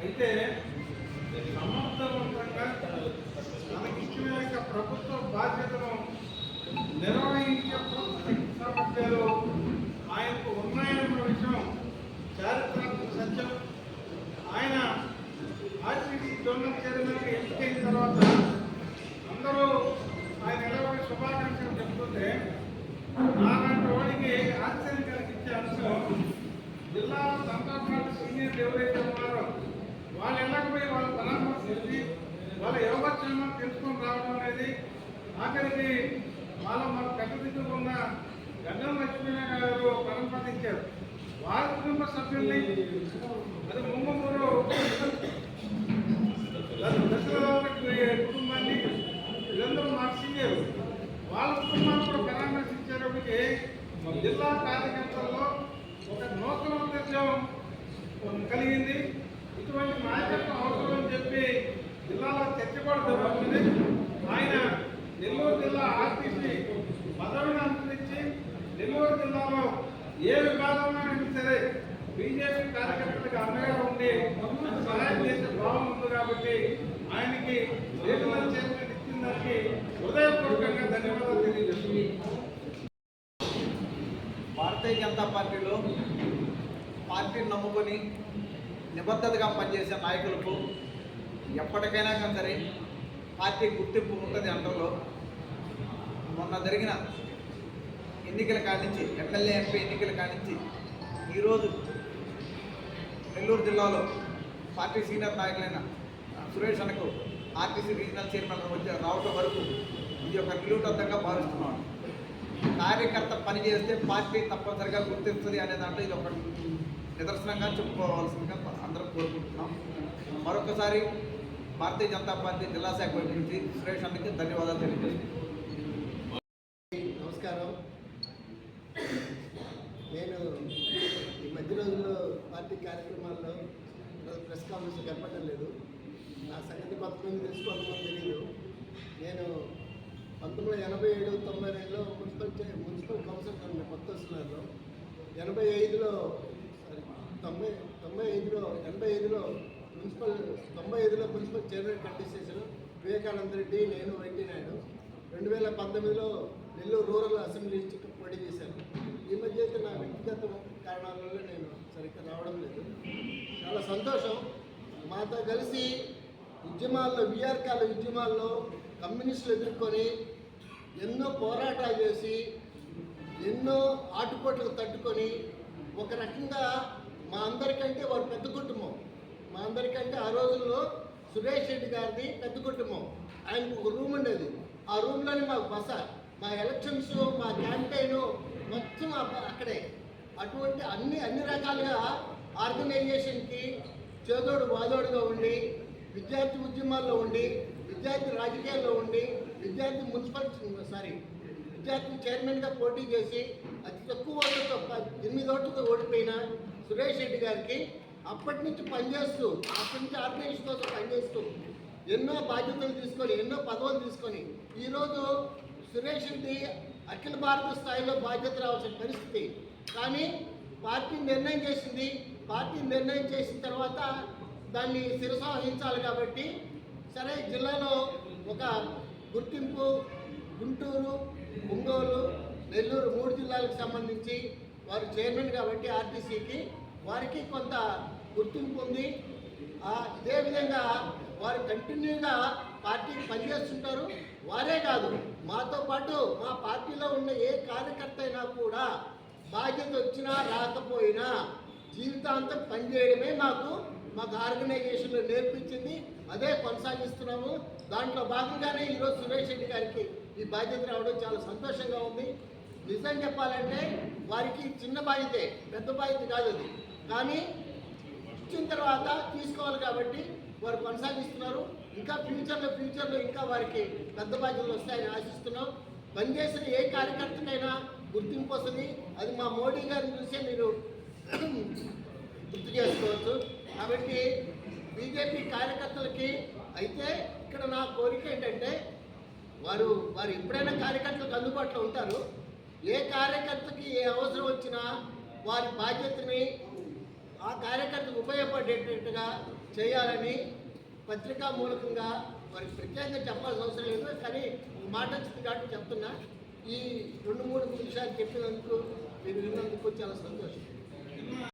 అయితే సమర్థవంతంగా మనకిచ్చిన యొక్క ప్రభుత్వ బాధ్యతను నిర్వహించే సమస్యలు ఆయనకు ఉన్నాయన్న విషయం చారిత్రక సత్యం. ఆయన ఆర్సీటీ జోనల్ చైర్మన్గా ఎంపికైన తర్వాత అందరూ ఆయన ఎలాంటి శుభాకాంక్షలు చెప్తుంటే నాకంటే వాడికి ఆశ్చర్యం కలిగించే అంశం జిల్లా సంతాపాలు సీనియర్లు ఎవరైతే వాళ్ళు వెళ్ళకపోయి వాళ్ళ పరామర్శించి వాళ్ళ యోగక్షేమం తెలుసుకొని రావడం అనేది ఆఖరికి వాళ్ళ మన పెద్దదిద్దుకున్న గంగం లక్ష్మీనారాయణ గారు పరంపదించారు వారి కుటుంబ సభ్యుల్ని అది ముంగమూరు దశరథ కుటుంబాన్ని వీళ్ళందరూ మార్చించారు వాళ్ళ కుటుంబాన్ని కూడా పరామర్శించేటప్పటికి జిల్లా కార్యకర్తల్లో ఒక నూతన ఉద్దేశం కలిగింది. ఇటువంటి నాయకత్వం అవసరం అని చెప్పి జిల్లాలో చర్చ కూడా జరుగుతుంది ఆయన నెల్లూరు జిల్లా ఆర్టీసీ పదవిని అనుసరించి నెల్లూరు జిల్లాలో ఏ విభాగంలో సరే బీజేపీ కార్యకర్తలకు అండగా ఉండి సహాయం చేసే భావం ఉంది కాబట్టి ఆయనకి రీజనల్ చేసిన ఇచ్చిన దానికి హృదయపూర్వకంగా ధన్యవాదాలు తెలియజేస్తుంది భారతీయ జనతా పార్టీలో పార్టీని నమ్ముకొని నిబద్ధతగా పనిచేసే నాయకులకు ఎప్పటికైనా కానీ సరే పార్టీ గుర్తింపు ఉంటుంది అంటలో. మొన్న జరిగిన ఎన్నికల కానించి ఎమ్మెల్యే ఎంపీ ఎన్నికల కానించి ఈరోజు నెల్లూరు జిల్లాలో పార్టీ సీనియర్ నాయకులైన సురేష్ అనకు ఆర్టీసీ రీజనల్ చైర్మన్ వచ్చే రావటం వరకు ఇది ఒక నిలువుటద్దంగా భావిస్తున్నాను కార్యకర్త పని చేస్తే పార్టీ తప్పనిసరిగా గుర్తిస్తుంది అనే దాంట్లో ఇది ఒక నిదర్శనంగా చెప్పుకోవాల్సిందిగా అందరం కోరుకుంటున్నాం. మరొకసారి భారతీయ జనతా పార్టీ జిల్లా శాఖ వైపు నుంచి సురేష్ అన్నకి ధన్యవాదాలు తెలియజేస్తున్నాం. నమస్కారం. నేను ఈ మధ్య రోజుల్లో పార్టీ కార్యక్రమాల్లో ప్రెస్ కాన్ఫరెన్స్ కనపడడం లేదు. నా సంగతి కొంతమంది తెలుసుకోవడం తెలియదు నేను పంతొమ్మిది వందల ఎనభై ఏడు తొంభై రెండులో మున్సిపల్ మున్సిపల్ కౌన్సిల్ కొత్త వస్తున్నారు. ఎనభై ఐదులో తొంభై తొంభై ఐదులో ఎనభై ఐదులో మున్సిపల్ తొంభై ఐదులో మున్సిపల్ చైర్మన్ కంటెస్ట్ చేశాను వివేకానంద రెడ్డి నేను వెంకయ్య నాయుడు. రెండు వేల పంతొమ్మిదిలో నెల్లూరు రూరల్ అసెంబ్లీ నుంచి పోటీ చేశాను ఈ మధ్య అయితే నా వ్యక్తిగత కారణాల వల్ల నేను సరిగ్గా రావడం లేదు. చాలా సంతోషం. మాతో కలిసి ఉద్యమాల్లో విఆర్కాల ఉద్యమాల్లో కమ్యూనిస్టులు ఎదుర్కొని ఎన్నో పోరాటాలు చేసి ఎన్నో ఆటుపోట్లకు తట్టుకొని ఒక రకంగా మా అందరికంటే వారు పెద్ద కుటుంబం. మా అందరికంటే ఆ రోజుల్లో సురేష్ రెడ్డి గారిది పెద్ద కుటుంబం. ఆయనకు ఒక రూమ్ ఉండేది. ఆ రూమ్లోనే మాకు బస మా ఎలక్షన్స్ మా క్యాంపెయిన్ మొత్తం అక్కడే. అటువంటి అన్ని అన్ని రకాలుగా ఆర్గనైజేషన్కి చేదోడు వాదోడుగా ఉండి విద్యార్థి ఉద్యమాల్లో ఉండి విద్యార్థి రాజకీయాల్లో ఉండి విద్యార్థి మున్సిపల్ సారీ విద్యార్థి చైర్మన్గా పోటీ చేసి అతి తక్కువ ఓట్లతో ప- ఎనిమిది ఓట్లతో ఓడిపోయిన సురేష్ రెడ్డి గారికి అప్పటి నుంచి పనిచేస్తూ అప్పటి నుంచి ఆర్గనైజేషన్ కోసం పనిచేస్తూ ఎన్నో బాధ్యతలు తీసుకొని ఎన్నో పదవులు తీసుకొని ఈరోజు సురేష్ రెడ్డి అఖిల భారత స్థాయిలో బాధ్యత రావాల్సిన పరిస్థితి. కానీ పార్టీ నిర్ణయం చేసింది పార్టీ నిర్ణయం చేసిన తర్వాత దాన్ని శిరసాహించాలి కాబట్టి సరే జిల్లాలో ఒక గుర్తింపు గుంటూరు ఒంగోలు నెల్లూరు మూడు జిల్లాలకు సంబంధించి వారు చైర్మన్ కాబట్టి ఆర్టీసీకి వారికి కొంత గుర్తింపు ఉంది. ఇదే విధంగా వారు కంటిన్యూగా పార్టీకి పనిచేస్తుంటారు. వారే కాదు మాతో పాటు మా పార్టీలో ఉన్న ఏ కార్యకర్త అయినా కూడా బాధ్యత వచ్చినా రాకపోయినా జీవితాంతం పనిచేయడమే మాకు మాకు ఆర్గనైజేషన్లో నేర్పించింది. అదే కొనసాగిస్తున్నాము. దాంట్లో భాగంగానే ఈరోజు సురేష్ రెడ్డి గారికి ఈ బాధ్యత రావడం చాలా సంతోషంగా ఉంది. నిజం చెప్పాలంటే వారికి చిన్న బాధ్యతే పెద్ద బాధ్యత కాదు అది. కానీ ఇచ్చిన తర్వాత తీసుకోవాలి కాబట్టి వారు కొనసాగిస్తున్నారు. ఇంకా ఫ్యూచర్లో ఫ్యూచర్లో ఇంకా వారికి పెద్ద బాధ్యతలు వస్తాయని ఆశిస్తున్నాం. పనిచేసిన ఏ కార్యకర్తకైనా గుర్తింపు వస్తుంది. అది మా మోడీ గారిని చూసే మీరు గుర్తు చేసుకోవచ్చు. కాబట్టి బీజేపీ కార్యకర్తలకి అయితే ఇక్కడ నా కోరిక ఏంటంటే వారు వారు ఎప్పుడైనా కార్యకర్తలకు అందుబాటులో ఉంటారు. ఏ కార్యకర్తకి ఏ అవసరం వచ్చినా వారి బాధ్యతని ఆ కార్యకర్తకు ఉపయోగపడేటట్టుగా చేయాలని పత్రికా మూలకంగా వారికి ప్రత్యేకంగా చెప్పాల్సిన అవసరం లేదు. కానీ మాట వచ్చింది కాబట్టి చెప్తున్నా. ఈ రెండు మూడు నిమిషాలు చెప్పినందుకు మీరు విన్నందుకు చాలా సంతోషం.